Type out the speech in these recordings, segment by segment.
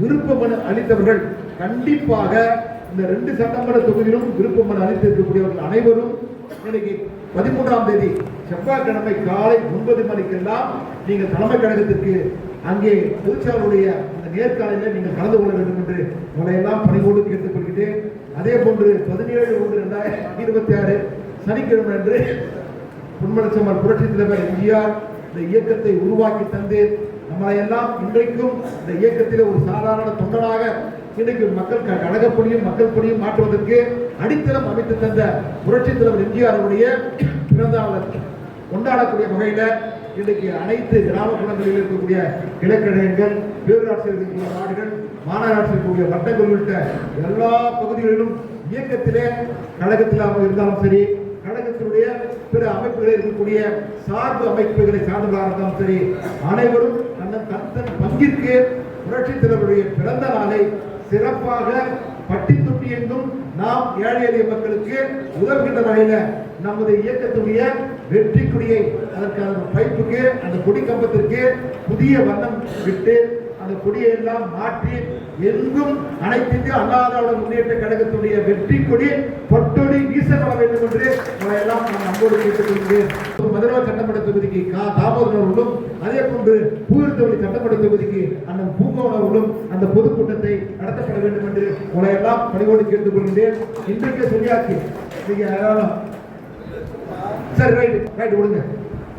விருப்ப மனு அளித்தவர்கள் கண்டிப்பாக இந்த ரெண்டு சட்டமன்ற தொகுதியிலும் விருப்ப மனு அளித்திருக்கக்கூடியவர்கள் அனைவரும் இன்னைக்கு பதிமூன்றாம் தேதி செவ்வாய்க்கிழமை காலை ஒன்பது மணிக்கெல்லாம் நீங்கள் தலைமை கழகத்திற்கு அங்கே பொதுச்சாளருடைய அந்த நேர்காணலில் நீங்கள் கலந்து கொள்ள வேண்டும் என்று உங்களையெல்லாம் பணிவோடு கேட்டுக்கொள்கிறேன். அதே போன்று பதினேழு ஒன்று ரெண்டாயிரத்தி இருபத்தி ஆறு சனிக்கிழமை அன்று பொன்மலச்சம்மன் புரட்சி தலைவர் எம்ஜிஆர் இந்த இயக்கத்தை உருவாக்கி தந்து நம்மளை எல்லாம் இன்றைக்கும் இந்த இயக்கத்தில் ஒரு சாதாரண தொண்டனாக இன்றைக்கு மக்கள் க- கழகப்படியும் மக்கள் பணியும் மாற்றுவதற்கு அடித்தளம் அமைத்து தந்த புரட்சி தலைவர் எம்ஜிஆருடைய அவருடைய கொண்டாடக்கூடிய வகையில இன்றைக்கு அனைத்து கிராமப்புறங்களில் இருக்கக்கூடிய கிழக்கழகங்கள் பேரூராட்சியில் இருக்கக்கூடிய நாடுகள் மாநகராட்சியில் இருக்கக்கூடிய வட்டங்கள் உள்ளிட்ட எல்லா பகுதிகளிலும் இயக்கத்திலே கழகத்தில் இருந்தாலும் சரி கழகத்தினுடைய பிற அமைப்புகளில் இருக்கக்கூடிய சார்பு அமைப்புகளை சார்ந்தவர்களாக இருந்தாலும் சரி அனைவரும் தன்னன் தன் பங்கிற்கு புரட்சி தலைவருடைய பிறந்த நாளை சிறப்பாக பட்டி தொட்டி என்றும் நாம் ஏழை எளிய மக்களுக்கு உதவுகின்ற வகையில நமது இயக்கத்துடைய வெற்றி கொடியை அதற்கான பைப்புக்கு அந்த கொடி கம்பத்திற்கு புதிய வண்ணம் விட்டு அந்த கொடியை எல்லாம் மாற்றி எங்கும் அனைத்திற்கு அண்ணாதிராவிட முன்னேற்ற கழகத்துடைய வெற்றி கொடி பொட்டொடி வீசப்பட வேண்டும் என்று எல்லாம் நான் நம்போடு கேட்டுக்கொள்கிறேன். மதுரை சட்டமன்ற தொகுதிக்கு கா. தாமோதரர்களும் அதே போன்று பூவிருத்தவழி சட்டமன்ற தொகுதிக்கு அண்ணன் பூங்கோனவர்களும் அந்த பொதுக்கூட்டத்தை நடத்தப்பட வேண்டும் என்று உங்களை எல்லாம் பணிவோடு கேட்டுக்கொள்கிறேன் இன்றைக்கு சரியாச்சு நீங்க ஏராளம் சரி ரைட் ரைட் விடுங்க.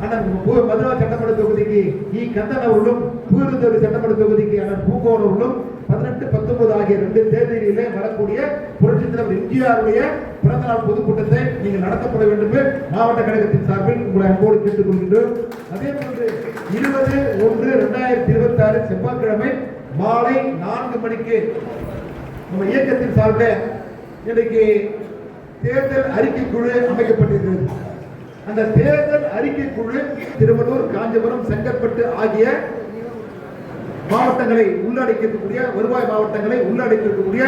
அண்ணன் மதுரா சட்டமன்ற தொகுதிக்கு இ. கந்தன் அவர்களும் பூவிருத்தவழி சட்டமன்ற தொகுதிக்கு அண்ணன் பூங்கோன் அவர்களும் பதினெட்டு பத்தொன்பது ஆகிய ரெண்டு தேதியிலே வரக்கூடிய புரட்சி தலைவர் எம்ஜிஆருடைய பிறந்த நாள் பொதுக்கூட்டத்தை நீங்கள் நடத்தப்பட வேண்டும் மாவட்ட கழகத்தின் சார்பில் உங்களை அன்போடு கேட்டுக்கொள்கின்றோம். அதே போன்று இருபது ஒன்று ரெண்டாயிரத்தி இருபத்தி ஆறு செவ்வாய்க்கிழமை மாலை நான்கு மணிக்கு நம்ம இயக்கத்தின் சார்பில் இன்னைக்கு தேர்தல் அறிக்கை குழு அமைக்கப்பட்டிருக்கிறது. அந்த தேர்தல் அறிக்கை குழு திருவள்ளூர் காஞ்சிபுரம் செங்கற்பட்டு ஆகிய மாவட்டங்களை உள்ளடக்கியிருக்கக்கூடிய வருவாய் மாவட்டங்களை உள்ளடக்கியிருக்கக்கூடிய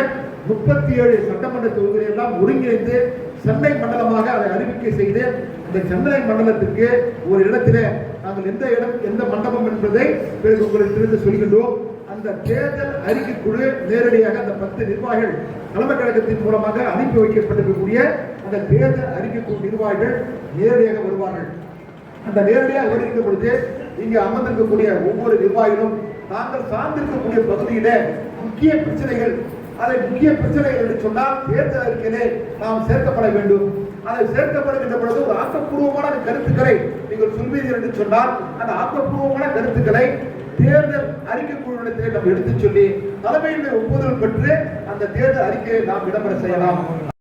முப்பத்தி ஏழு சட்டமன்ற தொகுதிகளை எல்லாம் ஒருங்கிணைந்து சென்னை மண்டலமாக அதை அறிவிக்கை செய்து இந்த சென்னை மண்டலத்திற்கு ஒரு இடத்திலே நாங்கள் எந்த இடம் எந்த மண்டபம் என்பதை பிறகு உங்களுக்கு தெரிந்து சொல்கின்றோம். அந்த தேர்தல் அறிக்கை குழு நேரடியாக அந்த பத்து நிர்வாகிகள் தலைமை கழகத்தின் மூலமாக அனுப்பி வைக்கப்பட்டிருக்கக்கூடிய அந்த தேர்தல் அறிக்கை குழு நிர்வாகிகள் நேரடியாக வருவார்கள். அந்த நேரடியாக வருகின்ற பொழுது இங்கே அமர்ந்திருக்கக்கூடிய ஒவ்வொரு நிர்வாகிகளும் நாங்கள் சார்ந்திருக்கக்கூடிய பகுதியில முக்கிய பிரச்சனைகள் அதை முக்கிய பிரச்சனைகள் என்று சொன்னால் தேர்தல் அறிக்கையிலே நாம் சேர்க்கப்பட வேண்டும். அதை சேர்க்கப்படுகின்ற பொழுது ஒரு ஆக்கப்பூர்வமான கருத்துக்களை நீங்கள் சொல்வீர்கள் என்று சொன்னால் அந்த ஆக்கப்பூர்வமான கருத்துக்களை தேர்தல் அறிக்கை குழுவிடத்திலே நாம் எடுத்துச் சொல்லி தலைமையினுடைய ஒப்புதல் பெற்று அந்த தேர்தல் அறிக்கையை நாம் விளம்பரம் செய்யலாம்.